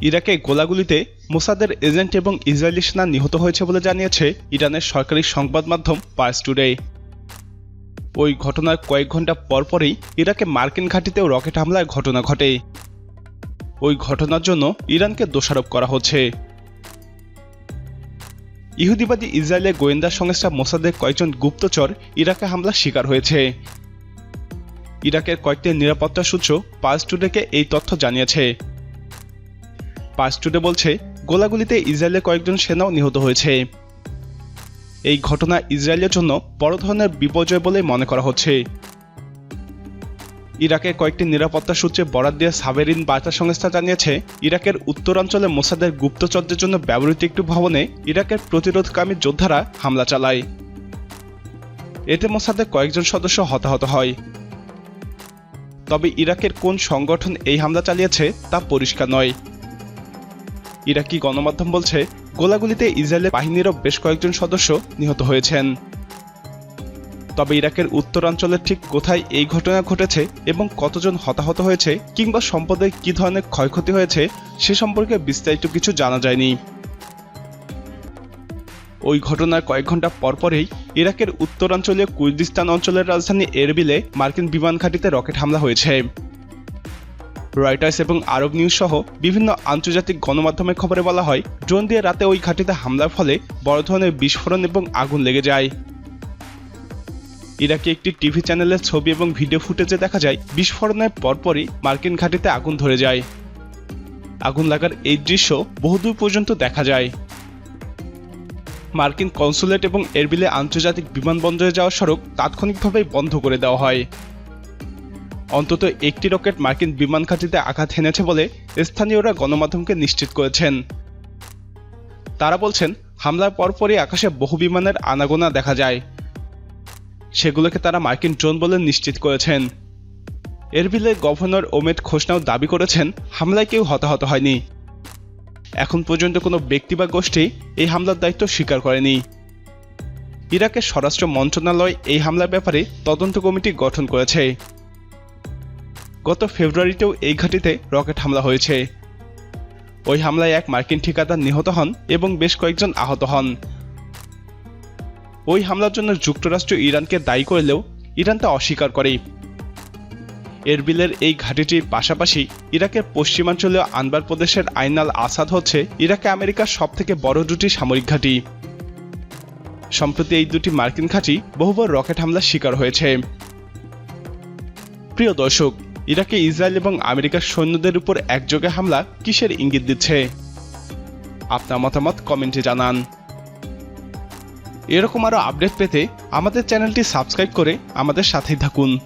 ইরাকে গোলাগুলিতে মোসাদের এজেন্ট এবং ইসরায়েলি সেনা নিহত হয়েছে বলে জানিয়েছে ইরানের সরকারি সংবাদ মাধ্যম পার্স টুডে। ওই ঘটনার কয়েক ঘণ্টা পরপরই ইরাকে মার্কিন ঘাঁটিতেও রকেট হামলার ঘটনা ঘটে। ওই ঘটনার জন্য ইরানকে দোষারোপ করা হচ্ছে। ইহুদিবাদী ইসরায়েলের গোয়েন্দা সংস্থা মোসাদের কয়েকজন গুপ্তচর ইরাকে হামলার শিকার হয়েছে। ইরাকের কয়েকটি নিরাপত্তা সূত্র পার্স টুডেকে এই তথ্য জানিয়েছে। পার্স টুডে বলছে, গোলাগুলিতে ইসরায়েলের কয়েকজন সেনাও নিহত হয়েছে। এই ঘটনা ইসরায়েলের জন্য বড় ধরনের বিপর্যয় বলে মনে করা হচ্ছে। ইরাকের কয়েকটি নিরাপত্তা সূত্রে বরাদ দিয়ে সাবেরিন বার্তা সংস্থা জানিয়েছে, ইরাকের উত্তরাঞ্চলে মোসাদের গুপ্তচরদের জন্য ব্যবহৃত একটি ভবনে ইরাকের প্রতিরোধকামী যোদ্ধারা হামলা চালায়। এতে মোসাদের কয়েকজন সদস্য হতাহত হয়। তবে ইরাকের কোন সংগঠন এই হামলা চালিয়েছে তা পরিষ্কার নয়। ইরাকি গণমাধ্যম বলছে, গোলাগুলিতে ইসরায়েলের বাহিনীরও বেশ কয়েকজন সদস্য নিহত হয়েছেন। তবে ইরাকের উত্তরাঞ্চলের ঠিক কোথায় এই ঘটনা ঘটেছে এবং কতজন হতাহত হয়েছে কিংবা সম্পদের কী ধরনের ক্ষয়ক্ষতি হয়েছে, সে সম্পর্কে বিস্তারিত কিছু জানা যায়নি। ওই ঘটনার কয়েক ঘণ্টা পরপরেই ইরাকের উত্তরাঞ্চলীয় কুর্দিস্তান অঞ্চলের রাজধানী এরবিলে মার্কিন বিমান ঘাঁটিতে রকেট হামলা হয়েছে। রয়টার্স এবং আরব নিউজ সহ বিভিন্ন আন্তর্জাতিক গণমাধ্যমের খবরে বলা হয়, ড্রোন দিয়ে রাতে ওই ঘাঁটিতে হামলার ফলে বড় ধরনের বিস্ফোরণ এবং আগুন লেগে যায়। ইরাকে একটি টিভি চ্যানেলের ছবি এবং ভিডিও ফুটেজে দেখা যায়, বিস্ফোরণের পরপরই মার্কিন ঘাঁটিতে আগুন ধরে যায়। আগুন লাগার এই দৃশ্য বহুদূর পর্যন্ত দেখা যায়। মার্কিন কনসুলেট এবং এরবিলে আন্তর্জাতিক বিমানবন্দরে যাওয়ার সড়ক তাৎক্ষণিকভাবে বন্ধ করে দেওয়া হয়। অন্তত একটি রকেট মার্কিন বিমান ঘাঁটিতে আঘাত হেনেছে বলে স্থানীয়রা গণমাধ্যমকে নিশ্চিত করেছেন। তারা বলছেন, হামলার পরপরই আকাশে বহু বিমানের আনাগোনা দেখা যায়। সেগুলোকে তারা মার্কিন ড্রোন বলে নিশ্চিত করেছেন। এরবিলের গভর্নর ওমেদ খোসনাও দাবি করেছেন, হামলায় কেউ হতাহত হয়নি। এখন পর্যন্ত কোনো ব্যক্তি বা গোষ্ঠী এই হামলার দায়িত্ব স্বীকার করেনি। ইরাকের স্বরাষ্ট্র মন্ত্রণালয় এই হামলার ব্যাপারে তদন্ত কমিটি গঠন করেছে। গত ফেব্রুয়ারিতেও এই ঘাঁটিতে রকেট হামলা হয়েছে। ওই হামলায় এক মার্কিন ঠিকাদার নিহত হন এবং বেশ কয়েকজন আহত হন। ওই হামলার জন্য যুক্তরাষ্ট্র ইরানকে দায়ী করলেও ইরান তা অস্বীকার করে এরবিলের এই ঘাঁটিটির পাশাপাশি ইরাকের পশ্চিমাঞ্চলীয় আনবার প্রদেশের আইনাল আসাদ হচ্ছে ইরাকে আমেরিকার সবথেকে বড় দুটি সামরিক ঘাঁটি। সম্প্রতি এই দুটি মার্কিন ঘাঁটি বহুবার রকেট হামলার শিকার হয়েছে। প্রিয় দর্শক ইরাকে ইসরায়েল এবং আমেরিকার সৈন্যদের উপর একযোগে হামলা কিসের ইঙ্গিত দিচ্ছে? আপনার মতামত কমেন্টে জানান। এরকম আরও আপডেট পেতে আমাদের চ্যানেলটি সাবস্ক্রাইব করে আমাদের সাথেই থাকুন।